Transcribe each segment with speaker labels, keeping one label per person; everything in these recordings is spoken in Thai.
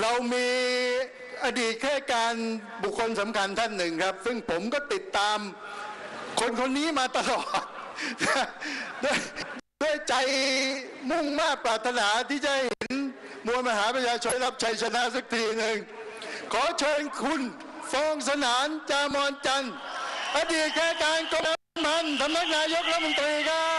Speaker 1: เรามีอดีตข้าราชการบุคคลสำคัญท่านหนึ่งครับ ซึ่งผมก็ติดตามคนคนนี้มาตลอดด้วยใจมุ่งมา่ปรารถนาที่จะเห็นมวลมหาประชาชนรับชัยชนะสักทีหนึ่ง ขอเชิญคุณฟองสนานจามอนจันทร์อดีตข้าราชการกรมพันสำนักนายกรัฐมนตรีครับ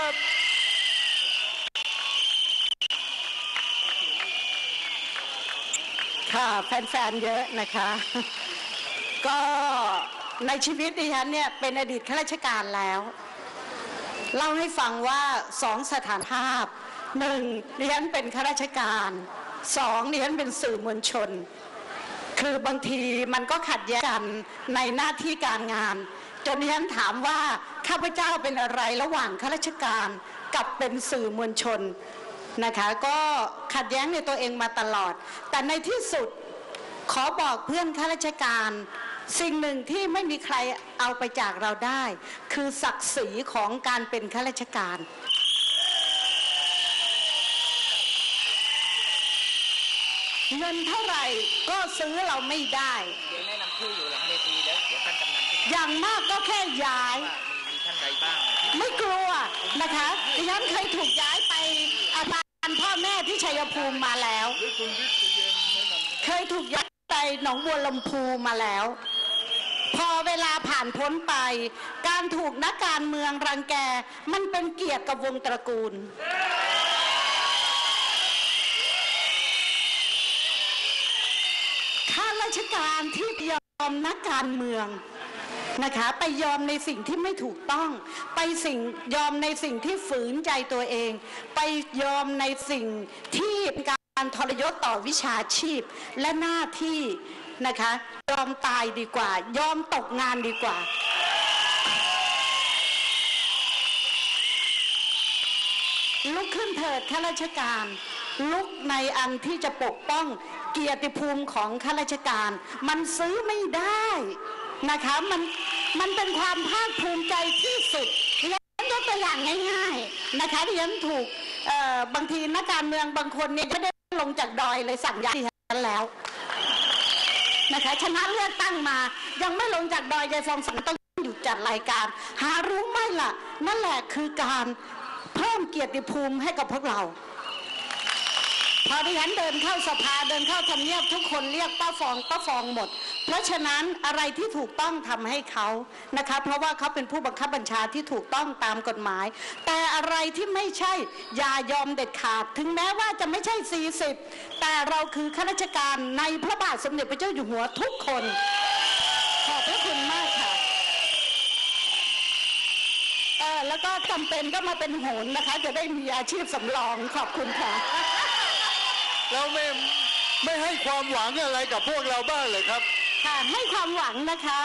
Speaker 2: ค่ะแฟนๆเยอะนะคะ ก็ในชีวิตดิฉันเนี่ยเป็นอดีตข้าราชการแล้วเล่าให้ฟังว่าสองสถานภาพหนึ่งดิฉันเป็นข้าราชการสองดิฉันเป็นสื่อมวลชน คือบางทีมันก็ขัดแย้งกันในหน้าที่การงาน จนดิฉันถามว่าข้าพเจ้าเป็นอะไรระหว่างข้าราชการกับเป็นสื่อมวลชน นะคะก็ขัดแย้งในตัวเองมาตลอด แต่ในที่สุดขอบอกเพื่อนข้าราชการ สิ่งหนึ่งที่ไม่มีใครเอาไปจากเราได้ คือศักดิ์ศรีของการเป็นข้าราชการ เงินเท่าไหร่ก็ซื้อเราไม่ได้
Speaker 3: เดี๋ยวแนะนำชื่ออยู่หลังเวทีแล้วเดี๋ยวท่านกำนันขึ้น
Speaker 2: อย่างมากก็แค่ย้าย
Speaker 3: ว่ามีมีท่านใดบ้างที่
Speaker 2: ไม่กลัวนะคะดิฉันเคยถูกย้ายไป ที่ชัยภูมิมาแล้ว เคยถูกย้ายไปหนองบัวลำพูมาแล้ว พอเวลาผ่านพ้นไป การถูกนักการเมืองรังแกมันเป็นเกียรติกับวงตระกูล ข้าราชการที่ยอมนักการเมือง นะคะ ไปยอมในสิ่งที่ไม่ถูกต้อง ไปสิ่งยอมในสิ่งที่ฝืนใจตัวเอง ไปยอมในสิ่งที่เป็นการทรยศต่อวิชาชีพและหน้าที่นะคะ ยอมตายดีกว่า ยอมตกงานดีกว่าลุกขึ้นเถิดข้าราชการ ลุกในอันที่จะปกป้องเกียรติภูมิของข้าราชการ มันซื้อไม่ได้นะคะมัน มันเป็นความภาคภูมิใจที่สุดดิฉันยกตัวอย่างง่าย ๆนะคะดิฉันถูกบางทีนักการเมืองบางคนเนี่ยไม่ได้ลงจากดอยเลยสั่งย้ายดิฉันแล้วนะคะชนะเลือกตั้งมา ยังไม่ลงจากดอยยายฟองสันต้องหยุดจัดรายการ หารู้ไหมล่ะ นั่นแหละคือการเพิ่มเกียรติภูมิให้กับพวกเรา พอดิฉันเดินเข้าสภาเดินเข้าทำเนียบทุกคนเรียกป้าฟองป้าฟองหมด เพราะฉะนั้นอะไรที่ถูกต้องทำให้เขานะคะเพราะว่าเขาเป็นผู้บังคับบัญชาที่ถูกต้องตามกฎหมาย แต่อะไรที่ไม่ใช่อย่ายอมเด็ดขาด ถึงแม้ว่าจะไม่ใช่ 40 แต่เราคือข้าราชการในพระบาทสมเด็จพระเจ้าอยู่หัวทุกคน ขอบพระคุณมากค่ะแล้วก็จำเป็นก็มาเป็นโหนนะคะ จะได้มีอาชีพสำรองขอบคุณค่ะ
Speaker 1: เราไม่ไม่ให้ความหวังอะไรกับพวกเราบ้างเลยครับ
Speaker 2: ค่ะให้ความหวังนะคะ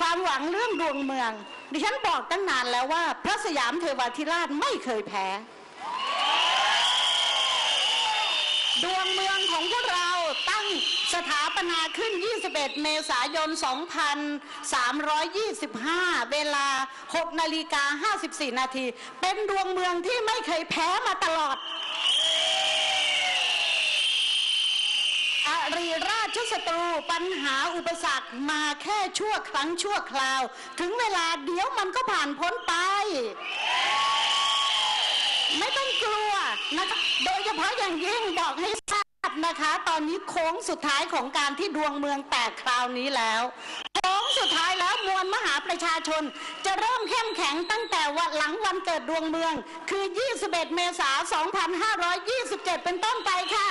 Speaker 2: ความหวังเรื่องดวงเมือง ดิฉันบอกตั้งนานแล้วว่า พระสยามเทวาธิราชไม่เคยแพ้ ดวงเมืองของพวกเราตั้งสถาปนาขึ้น 21 เมษายน 2325 เวลา 6 นาฬิกา 54 นาที เป็นดวงเมืองที่ไม่เคยแพ้มาตลอด อ ริราชศัตรูปัญหาอุปสรรคมาแค่ชั่วครั้งชั่วคราว ถึงเวลาเดี๋ยวมันก็ผ่านพ้นไป ไม่ต้องกลัวนะคะโดยเฉพาะอย่างยิ่งบอกให้ทราบนะคะ ตอนนี้โค้งสุดท้ายของการที่ดวงเมืองแตกคราวนี้แล้วโค้งสุดท้ายแล้วมวลมหาประชาชน จะเริ่มเข้มแข็งตั้งแต่วันหลังวันเกิดดวงเมือง คือ 21 เมษายน 2527 เป็นต้นไปค่ะ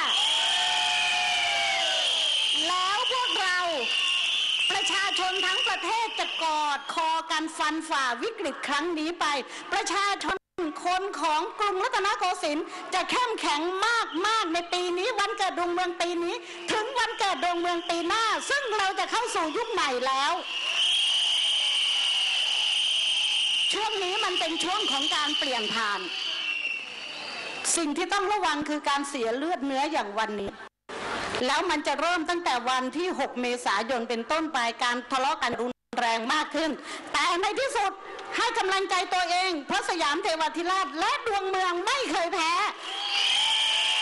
Speaker 2: แล้วพวกเรา ประ ชาชนทั้งประเทศจะกอดคอกันฟันฝ่าวิกฤตครั้งนี้ไป ประชาชนคนของกรุงรัตนโกสินทร์จะเข้มแข็งมากมากๆในปีนี้วันเกิดดวงเมืองปีนี้ ถึงวันเกิดดวงเมืองปีหน้า ซึ่งเราจะเข้าสู่ยุคใหม่แล้ว ช่วงนี้มันเป็นช่วงของการเปลี่ยนผ่าน สิ่งที่ต้องระวังคือการเสียเลือดเนื้ออย่างวันนี้ แล้วมันจะเริ่มตั้งแต่วันที่ 6 เมษายนเป็นต้นไปการทะเลาะกันรุนแรงมากขึ้น แต่ในที่สุดให้กำลังใจตัวเอง เพราะสยามเทวาธิราชและดวงเมืองไม่เคยแพ้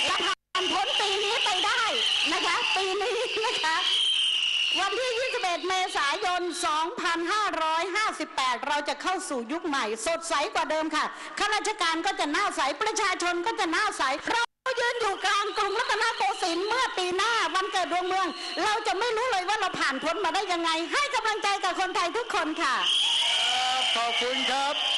Speaker 2: และผ่านพ้นปีนี้ไปได้นะคะ ปีนี้นะคะ วันที่ 21 เมษายน 2558 เราจะเข้าสู่ยุคใหม่ สดใสกว่าเดิมค่ะข้าราชการก็จะหน้าใสประชาชนก็จะหน้าใสเรา ยืนอยู่กลางกรุงรัตนโกสินทร์เมื่อปีหน้าวันเกิดดวงเมือง เราจะไม่รู้เลยว่าเราผ่านพ้นมาได้ยังไง ให้กำลังใจกับคนไทยทุกคนค่ะ
Speaker 1: ขอบคุณครับ